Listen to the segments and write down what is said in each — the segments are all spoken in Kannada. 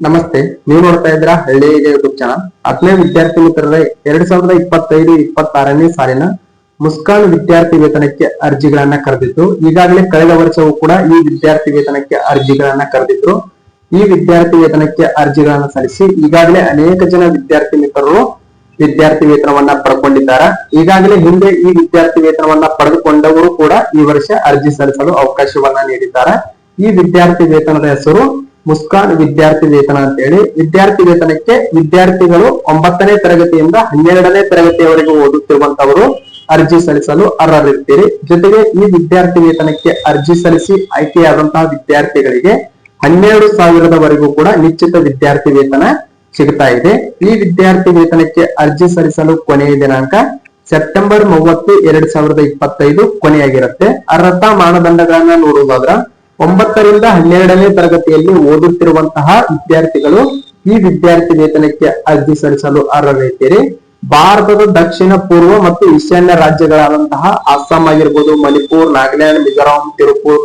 ನಮಸ್ತೆ, ನೀವು ನೋಡ್ತಾ ಇದ್ರ ಹಳ್ಳಿ ಯೂಟ್ಯೂಬ್ ಚಾನಲ್ ಹತ್ತನೇ ವಿದ್ಯಾರ್ಥಿ ಮಿತ್ರರ, ಎರಡ್ ಸಾವಿರದ ಇಪ್ಪತ್ತೈದು, ಇಪ್ಪತ್ತಾರನೇ ಸಾಲಿನ ಮುಸ್ಕಾನ್ ವಿದ್ಯಾರ್ಥಿ ವೇತನಕ್ಕೆ ಅರ್ಜಿಗಳನ್ನ ಕರೆದಿತ್ತು ಈಗಾಗಲೇ ಕಳೆದ ವರ್ಷವೂ ಕೂಡ ಈ ವಿದ್ಯಾರ್ಥಿ ವೇತನಕ್ಕೆ ಅರ್ಜಿಗಳನ್ನ ಕರೆದಿದ್ರು. ಈ ವಿದ್ಯಾರ್ಥಿ ವೇತನಕ್ಕೆ ಅರ್ಜಿಗಳನ್ನ ಸಲ್ಲಿಸಿ ಈಗಾಗಲೇ ಅನೇಕ ಜನ ವಿದ್ಯಾರ್ಥಿ ಮಿತ್ರರು ವಿದ್ಯಾರ್ಥಿ ವೇತನವನ್ನ ಪಡ್ಕೊಂಡಿದ್ದಾರೆ. ಈಗಾಗಲೇ ಹಿಂದೆ ಈ ವಿದ್ಯಾರ್ಥಿ ವೇತನವನ್ನ ಪಡೆದುಕೊಂಡವರು ಕೂಡ ಈ ವರ್ಷ ಅರ್ಜಿ ಸಲ್ಲಿಸಲು ಅವಕಾಶವನ್ನ ನೀಡಿದ್ದಾರೆ. ಈ ವಿದ್ಯಾರ್ಥಿ ವೇತನದ ಹೆಸರು ಮುಸ್ಕಾನ್ ವಿದ್ಯಾರ್ಥಿ ವೇತನ ಅಂತ ಹೇಳಿ ವಿದ್ಯಾರ್ಥಿ ವೇತನಕ್ಕೆ ವಿದ್ಯಾರ್ಥಿಗಳು ಒಂಬತ್ತನೇ ತರಗತಿಯಿಂದ ಹನ್ನೆರಡನೇ ತರಗತಿಯವರೆಗೂ ಓದುತ್ತಿರುವಂತವರು ಅರ್ಜಿ ಸಲ್ಲಿಸಲು ಅರ್ಹರಿರ್ತೀರಿ ಜೊತೆಗೆ ಈ ವಿದ್ಯಾರ್ಥಿ ವೇತನಕ್ಕೆ ಅರ್ಜಿ ಸಲ್ಲಿಸಿ ಆಯ್ಕೆಯಾದಂತಹ ವಿದ್ಯಾರ್ಥಿಗಳಿಗೆ ಹನ್ನೆರಡು ಸಾವಿರದವರೆಗೂ ಕೂಡ ನಿಶ್ಚಿತ ವಿದ್ಯಾರ್ಥಿ ವೇತನ ಸಿಗ್ತಾ ಇದೆ. ಈ ವಿದ್ಯಾರ್ಥಿ ವೇತನಕ್ಕೆ ಅರ್ಜಿ ಸಲ್ಲಿಸಲು ಕೊನೆಯ ದಿನಾಂಕ ಸೆಪ್ಟೆಂಬರ್ ಮೂವತ್ತು, ಎರಡ್ ಸಾವಿರದ ಇಪ್ಪತ್ತೈದು ಕೊನೆಯಾಗಿರುತ್ತೆ. ಅರ್ಹತಾ ಮಾನದಂಡಗಳನ್ನ ನೋಡುವುದಾದ್ರ ಒಂಬತ್ತರಿಂದ ಹನ್ನೆರಡನೇ ತರಗತಿಯಲ್ಲಿ ಓದುತ್ತಿರುವಂತಹ ವಿದ್ಯಾರ್ಥಿಗಳು ಈ ವಿದ್ಯಾರ್ಥಿ ವೇತನಕ್ಕೆ ಅರ್ಜಿ ಸಲ್ಲಿಸಲು ಅರ್ಹರಿದ್ದೀರಿ. ಭಾರತದ ದಕ್ಷಿಣ, ಪೂರ್ವ ಮತ್ತು ಈಶಾನ್ಯ ರಾಜ್ಯಗಳಾದಂತಹ ಅಸ್ಸಾಂ ಆಗಿರ್ಬೋದು, ಮಣಿಪುರ್, ನಾಗಾಲ್ಯಾಂಡ್, ಮಿಜೋರಾಂ ತಿರುಪುರ್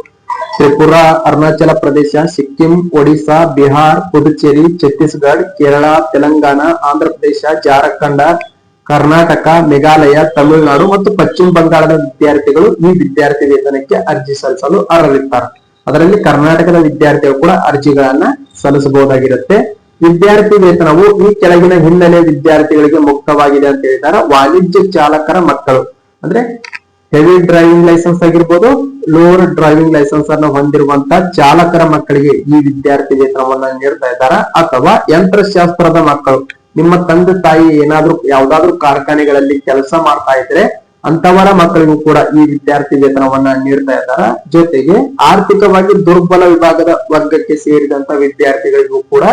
ತ್ರಿಪುರಾ, ಅರುಣಾಚಲ ಪ್ರದೇಶ, ಸಿಕ್ಕಿಂ, ಒಡಿಶಾ, ಬಿಹಾರ್, ಪುದುಚೇರಿ, ಛತ್ತೀಸ್ಗಢ, ಕೇರಳ, ತೆಲಂಗಾಣ, ಆಂಧ್ರ ಪ್ರದೇಶ, ಜಾರ್ಖಂಡ, ಕರ್ನಾಟಕ, ಮೇಘಾಲಯ, ತಮಿಳುನಾಡು ಮತ್ತು ಪಶ್ಚಿಮ ಬಂಗಾಳದ ವಿದ್ಯಾರ್ಥಿಗಳು ಈ ವಿದ್ಯಾರ್ಥಿ ವೇತನಕ್ಕೆ ಅರ್ಜಿ ಸಲ್ಲಿಸಲು ಅರ್ಹರಿರ್ತಾರೆ ಅದರಲ್ಲಿ ಕರ್ನಾಟಕದ ವಿದ್ಯಾರ್ಥಿಗಳು ಕೂಡ ಅರ್ಜಿಗಳನ್ನ ಸಲ್ಲಿಸಬಹುದಾಗಿರುತ್ತೆ. ವಿದ್ಯಾರ್ಥಿ ವೇತನವು ಈ ಕೆಳಗಿನ ಹಿನ್ನೆಲೆ ವಿದ್ಯಾರ್ಥಿಗಳಿಗೆ ಮುಕ್ತವಾಗಿದೆ ಅಂತ ಹೇಳ್ತಾರೆ ವಾಣಿಜ್ಯ ಚಾಲಕರ ಮಕ್ಕಳು. ಅಂದ್ರೆ ಹೆವಿ ಡ್ರೈವಿಂಗ್ ಲೈಸೆನ್ಸ್ ಆಗಿರ್ಬೋದು ಲೋವರ್ ಡ್ರೈವಿಂಗ್ ಲೈಸೆನ್ಸ್ ಅನ್ನು ಹೊಂದಿರುವಂತ ಚಾಲಕರ ಮಕ್ಕಳಿಗೆ ಈ ವಿದ್ಯಾರ್ಥಿ ವೇತನವನ್ನ ನೀಡ್ತಾ ಇದ್ದಾರೆ. ಅಥವಾ ಯಂತ್ರಶಾಸ್ತ್ರದ ಮಕ್ಕಳು. ನಿಮ್ಮ ತಂದೆ ತಾಯಿ ಏನಾದ್ರೂ ಯಾವ್ದಾದ್ರು ಕಾರ್ಖಾನೆಗಳಲ್ಲಿ ಕೆಲಸ ಮಾಡ್ತಾ ಇದ್ರೆ ಅಂತವರ ಮಕ್ಕಳಿಗೂ ಕೂಡ ಈ ವಿದ್ಯಾರ್ಥಿ ವೇತನವನ್ನ ನೀಡ್ತಾ ಇದ್ದಾರೆ. ಜೊತೆಗೆ ಆರ್ಥಿಕವಾಗಿ ದುರ್ಬಲ ವಿಭಾಗದ ವರ್ಗಕ್ಕೆ ಸೇರಿದಂತ ವಿದ್ಯಾರ್ಥಿಗಳಿಗೂ ಕೂಡ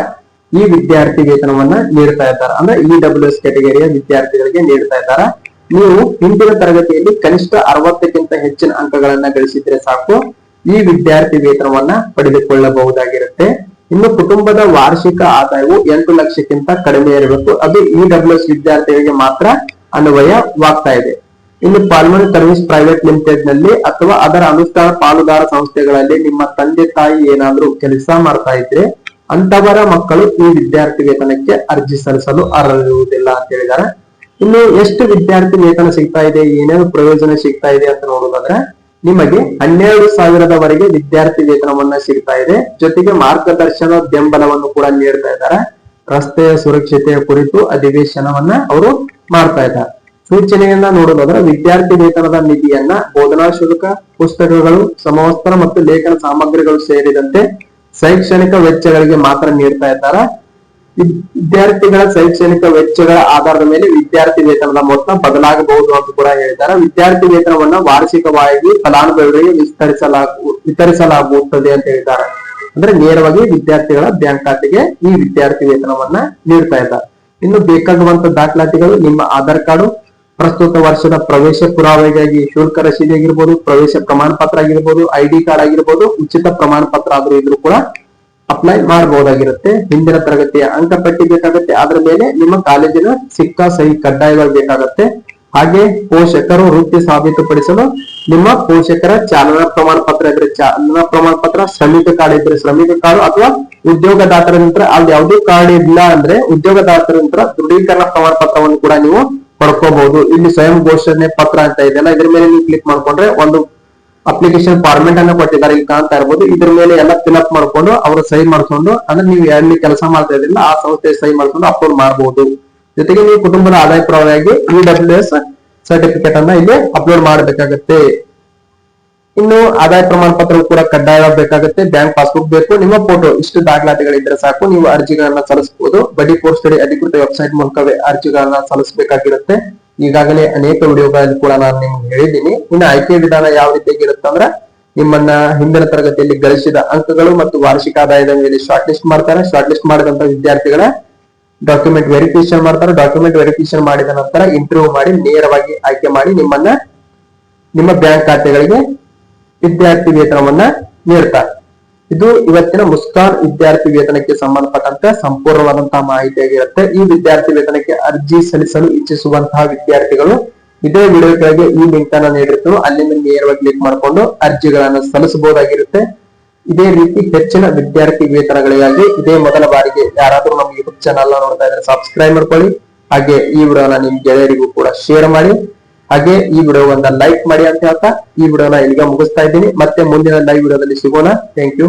ಈ ವಿದ್ಯಾರ್ಥಿ ವೇತನವನ್ನ ನೀಡ್ತಾ ಇದ್ದಾರೆ. ಅಂದ್ರೆ ಇ ಡಬ್ಲ್ಯೂ ಎಸ್ ಕ್ಯಾಟಗರಿಯ ವಿದ್ಯಾರ್ಥಿಗಳಿಗೆ ನೀಡ್ತಾ ಇದ್ದಾರೆ. ನೀವು ಹಿಂದಿನ ತರಗತಿಯಲ್ಲಿ ಕನಿಷ್ಠ ಅರವತ್ತಕ್ಕಿಂತ ಹೆಚ್ಚಿನ ಅಂಕಗಳನ್ನ ಗಳಿಸಿದ್ರೆ ಸಾಕು. ಈ ವಿದ್ಯಾರ್ಥಿ ವೇತನವನ್ನ ಪಡೆದುಕೊಳ್ಳಬಹುದಾಗಿರುತ್ತೆ. ಇನ್ನು ಕುಟುಂಬದ ವಾರ್ಷಿಕ ಆದಾಯವು ಎಂಟು ಲಕ್ಷಕ್ಕಿಂತ ಕಡಿಮೆ ಇರಬೇಕು. ಅದು ಇ ಡಬ್ಲ್ಯೂ ಎಸ್ ವಿದ್ಯಾರ್ಥಿಗಳಿಗೆ ಮಾತ್ರ ಅನ್ವಯವಾಗ್ತಾ ಇದೆ. ಇನ್ನು ಪಾಲ್ಮನ್ ಸರ್ವಿಸ್ ಪ್ರೈವೇಟ್ ಲಿಮಿಟೆಡ್ನಲ್ಲಿ ಅಥವಾ ಅದರ ಅನುಷ್ಠಾನ ಪಾಲುದಾರ ಸಂಸ್ಥೆಗಳಲ್ಲಿ ನಿಮ್ಮ ತಂದೆ ತಾಯಿ ಏನಾದರೂ ಕೆಲಸ ಮಾಡ್ತಾ ಇದ್ರೆ ಅಂತವರ ಮಕ್ಕಳು ಈ ವಿದ್ಯಾರ್ಥಿ ವೇತನಕ್ಕೆ ಅರ್ಜಿ ಸಲ್ಲಿಸಲು ಅರ್ಹರಿರುವುದಿಲ್ಲ ಅಂತ ಹೇಳಿದ್ದಾರೆ. ಇನ್ನು ಎಷ್ಟು ವಿದ್ಯಾರ್ಥಿ ವೇತನ ಸಿಗ್ತಾ ಇದೆ, ಏನೇನು ಪ್ರಯೋಜನ ಸಿಗ್ತಾ ಇದೆ ಅಂತ ನೋಡೋದಾದ್ರೆ ನಿಮಗೆ ಹನ್ನೆರಡು ಸಾವಿರದವರೆಗೆ ವಿದ್ಯಾರ್ಥಿ ವೇತನವನ್ನ ಸಿಗ್ತಾ ಇದೆ. ಜೊತೆಗೆ ಮಾರ್ಗದರ್ಶನ ಬೆಂಬಲವನ್ನು ಕೂಡ ನೀಡ್ತಾ ಇದ್ದಾರೆ. ರಸ್ತೆಯ ಸುರಕ್ಷತೆಯ ಕುರಿತು ಅಧಿವೇಶನವನ್ನ ಅವರು ಮಾಡ್ತಾ ಇದ್ದಾರೆ. ಸೂಚನೆಯನ್ನ ನೋಡೋದಾದ್ರೆ ವಿದ್ಯಾರ್ಥಿ ವೇತನದ ನಿಧಿಯನ್ನ ಬೋಧನಾ ಶುಲ್ಕ, ಪುಸ್ತಕಗಳು, ಸಮವಸ್ತ್ರ ಮತ್ತು ಲೇಖನ ಸಾಮಗ್ರಿಗಳು ಸೇರಿದಂತೆ ಶೈಕ್ಷಣಿಕ ವೆಚ್ಚಗಳಿಗೆ ಮಾತ್ರ ನೀಡ್ತಾ ಇದ್ದಾರೆ. ವಿದ್- ವಿದ್ಯಾರ್ಥಿಗಳ ಶೈಕ್ಷಣಿಕ ವೆಚ್ಚಗಳ ಆಧಾರದ ಮೇಲೆ ವಿದ್ಯಾರ್ಥಿ ವೇತನದ ಮೊತ್ತ ಬದಲಾಗಬಹುದು ಅಂತ ಕೂಡ ಹೇಳಿದ್ದಾರೆ. ವಿದ್ಯಾರ್ಥಿ ವೇತನವನ್ನ ವಾರ್ಷಿಕವಾಗಿ ಫಲಾನುಭವಿಗಳಿಗೆ ವಿಸ್ತರಿಸಲಾಗು ವಿತರಿಸಲಾಗುತ್ತದೆ ಅಂತ ಹೇಳಿದ್ದಾರೆ. ಅಂದ್ರೆ ನೇರವಾಗಿ ವಿದ್ಯಾರ್ಥಿಗಳ ಬ್ಯಾಂಕ್ ಖಾತೆಗೆ ಈ ವಿದ್ಯಾರ್ಥಿ ವೇತನವನ್ನ ನೀಡ್ತಾ ಇದ್ದಾರೆ. ಇನ್ನು ಬೇಕಾಗುವಂತ ದಾಖಲಾತಿಗಳು ನಿಮ್ಮ ಆಧಾರ್ ಕಾರ್ಡು ಪ್ರಸ್ತುತ ವರ್ಷದ ಪ್ರವೇಶ ಪುರಾವೆಗಾಗಿ ಶುಲ್ಕ ರಸೀದಿ ಆಗಿರ್ಬೋದು ಪ್ರವೇಶ ಪ್ರಮಾಣ ಪತ್ರ ಆಗಿರ್ಬೋದು, ಐಡಿ ಕಾರ್ಡ್ ಆಗಿರ್ಬೋದು, ಉಚಿತ ಪ್ರಮಾಣ ಪತ್ರ ಆದ್ರೂ ಇದ್ರೂ ಕೂಡ ಅಪ್ಲೈ ಮಾಡಬಹುದಾಗಿರುತ್ತೆ ಹಿಂದಿನ ತರಗತಿಯ ಅಂಕಪಟ್ಟಿ ಬೇಕಾಗುತ್ತೆ. ಅದರ ಮೇಲೆ ನಿಮ್ಮ ಕಾಲೇಜಿನ ಸಿಕ್ಕ ಸಹಿ ಕಡ್ಡಾಯವಾಗಿ ಬೇಕಾಗುತ್ತೆ. ಹಾಗೆ ಪೋಷಕರು ವೃತ್ತಿ ಸಾಬೀತುಪಡಿಸಲು ನಿಮ್ಮ ಪೋಷಕರ ಚಾಲನಾ ಪ್ರಮಾಣ ಪತ್ರ ಇದ್ರೆ ಚಾಲನಾ ಪ್ರಮಾಣ ಪತ್ರ ಶ್ರಮಿಕ ಕಾರ್ಡ್ ಇದ್ರೆ ಶ್ರಮಿಕ ಕಾರ್ಡ್ ಅಥವಾ ಉದ್ಯೋಗದಾತರ ನಂತರ ಅಲ್ಲಿ ಯಾವುದೇ ಕಾರ್ಡ್ ಇಲ್ಲ ಅಂದ್ರೆ ಉದ್ಯೋಗದಾತರ ನಂತರ ದೃಢೀಕರಣ ಪ್ರಮಾಣ ಪತ್ರವನ್ನು ಕೂಡ ನೀವು ಪಡ್ಕೋಬಹುದು. ಇಲ್ಲಿ ಸ್ವಯಂ ಘೋಷಣೆ ಪತ್ರ ಅಂತ ಇದೆಯಲ್ಲ ಇದ್ರ ಮೇಲೆ ನೀವು ಕ್ಲಿಕ್ ಮಾಡ್ಕೊಂಡ್ರೆ ಒಂದು ಅಪ್ಲಿಕೇಶನ್ ಫಾರ್ಮೆಟ್ ಅನ್ನ ಕೊಟ್ಟಿದ್ದಾರೆ, ಇಲ್ಲಿ ಕಾಣ್ತಾ ಇರ್ಬೋದು. ಇದ್ರ ಮೇಲೆ ಎಲ್ಲ ಫಿಲ್ಅಪ್ ಮಾಡ್ಕೊಂಡು ಅವರು ಸಹಿ ಮಾಡ್ಕೊಂಡು, ಅಂದ್ರೆ ನೀವು ಎಲ್ಲಿ ಕೆಲಸ ಮಾಡ್ತಾ ಇದ್ದಿಲ್ಲ ಆ ಸಂಸ್ಥೆ ಸಹಿ ಮಾಡ್ಕೊಂಡು ಅಪ್ಲೋಡ್ ಮಾಡಬಹುದು ಜೊತೆಗೆ ನೀವು ಕುಟುಂಬದ ಆದಾಯ ಪರವಾಗಿ ಇ ಡಬ್ಲ್ಯೂ ಎಸ್ ಸರ್ಟಿಫಿಕೇಟ್ ಅನ್ನ ಇಲ್ಲಿ ಅಪ್ಲೋಡ್ ಮಾಡಬೇಕಾಗತ್ತೆ. ಇನ್ನು ಆದಾಯ ಪ್ರಮಾಣ ಪತ್ರ ಕೂಡ ಕಡ್ಡಾಯವಾಗಿ ಬೇಕಾಗುತ್ತೆ. ಬ್ಯಾಂಕ್ ಪಾಸ್ಬುಕ್ ಬೇಕು, ನಿಮ್ಮ ಫೋಟೋ ಇಷ್ಟು ದಾಖಲಾತಿಗಳಿದ್ರೆ ಸಾಕು, ನೀವು ಅರ್ಜಿಗಳನ್ನ ಸಲ್ಲಿಸಬಹುದು. ಬಡಿ ಪೋಸ್ಟ್ ಅಧಿಕೃತ ವೆಬ್ಸೈಟ್ ಮೂಲಕವೇ ಅರ್ಜಿಗಳನ್ನ ಸಲ್ಲಿಸಬೇಕಾಗಿರುತ್ತೆ. ಈಗಾಗಲೇ ಅನೇಕ ವಿಡಿಯೋಗಳಲ್ಲಿ ಕೂಡ ನಾನು ನಿಮ್ಗೆ ಹೇಳಿದ್ದೀನಿ. ಇನ್ನು ಆಯ್ಕೆ ವಿಧಾನ ಯಾವ ರೀತಿಯಾಗಿ ಇರುತ್ತೆ ಅಂದ್ರೆ ನಿಮ್ಮನ್ನ ಹಿಂದಿನ ತರಗತಿಯಲ್ಲಿ ಗಳಿಸಿದ ಅಂಕಗಳು ಮತ್ತು ವಾರ್ಷಿಕ ಆದಾಯದ ಮೇಲೆ ಶಾರ್ಟ್ ಲಿಸ್ಟ್ ಮಾಡ್ತಾರೆ. ಶಾರ್ಟ್ ಲಿಸ್ಟ್ ಮಾಡಿದಂತ ವಿದ್ಯಾರ್ಥಿಗಳ ಡಾಕ್ಯುಮೆಂಟ್ ವೆರಿಫಿಕೇಶನ್ ಮಾಡ್ತಾರೆ. ಡಾಕ್ಯುಮೆಂಟ್ ವೆರಿಫಿಕೇಶನ್ ಮಾಡಿದ ನಂತರ ಇಂಟರ್ವ್ಯೂ ಮಾಡಿ, ನೇರವಾಗಿ ಆಯ್ಕೆ ಮಾಡಿ ನಿಮ್ಮನ್ನ ನಿಮ್ಮ ಬ್ಯಾಂಕ್ ಖಾತೆಗಳಿಗೆ ವಿದ್ಯಾರ್ಥಿ ವೇತನವನ್ನ ನೀಡ್ತಾರೆ. ಇದು ಇವತ್ತಿನ ಮುಸ್ಕಾನ್ ವಿದ್ಯಾರ್ಥಿ ವೇತನಕ್ಕೆ ಸಂಬಂಧಪಟ್ಟಂತೆ ಸಂಪೂರ್ಣವಾದಂತಹ ಮಾಹಿತಿಯಾಗಿರುತ್ತೆ. ಈ ವಿದ್ಯಾರ್ಥಿ ವೇತನಕ್ಕೆ ಅರ್ಜಿ ಸಲ್ಲಿಸಲು ಇಚ್ಛಿಸುವಂತಹ ವಿದ್ಯಾರ್ಥಿಗಳು ಇದೇ ವಿಡಿಯೋ ಕೆಳಗೆ ಈ ಲಿಂಕ್ ಅನ್ನ ನೀಡಿರ್ತಾರೆ ಅಲ್ಲಿಂದ ನೇರವಾಗಿ ಕ್ಲಿಕ್ ಮಾಡಿಕೊಂಡು ಅರ್ಜಿಗಳನ್ನು ಸಲ್ಲಿಸಬಹುದಾಗಿರುತ್ತೆ. ಇದೇ ರೀತಿ ಹೆಚ್ಚಿನ ವಿದ್ಯಾರ್ಥಿ ವೇತನಗಳಿಗಾಗಿ ಇದೇ ಮೊದಲ ಬಾರಿಗೆ ಯಾರಾದ್ರೂ ನಮ್ಮ ಯೂಟ್ಯೂಬ್ ಚಾನಲ್ ನೋಡ್ತಾ ಇದ್ರೆ ಸಬ್ಸ್ಕ್ರೈಬ್ ಮಾಡ್ಕೊಳ್ಳಿ. ಹಾಗೆ ಈ ವಿಡಿಯೋನ ನಿಮ್ ಗೆಳೆಯರಿಗೂ ಕೂಡ ಶೇರ್ ಮಾಡಿ. ಹಾಗೆ ಈ ವಿಡಿಯೋವನ್ನ ಲೈಕ್ ಮಾಡಿ ಅಂತ ಹೇಳ್ತಾ, ಈ ವಿಡಿಯೋನ ಇಲ್ಲಿಗೆ ಮುಗಿಸ್ತಾ ಇದ್ದೀನಿ. ಮತ್ತೆ ಮುಂದಿನ ಲೈವ್ ವಿಡಿಯೋದಲ್ಲಿ ಸಿಗೋಣ. Thank you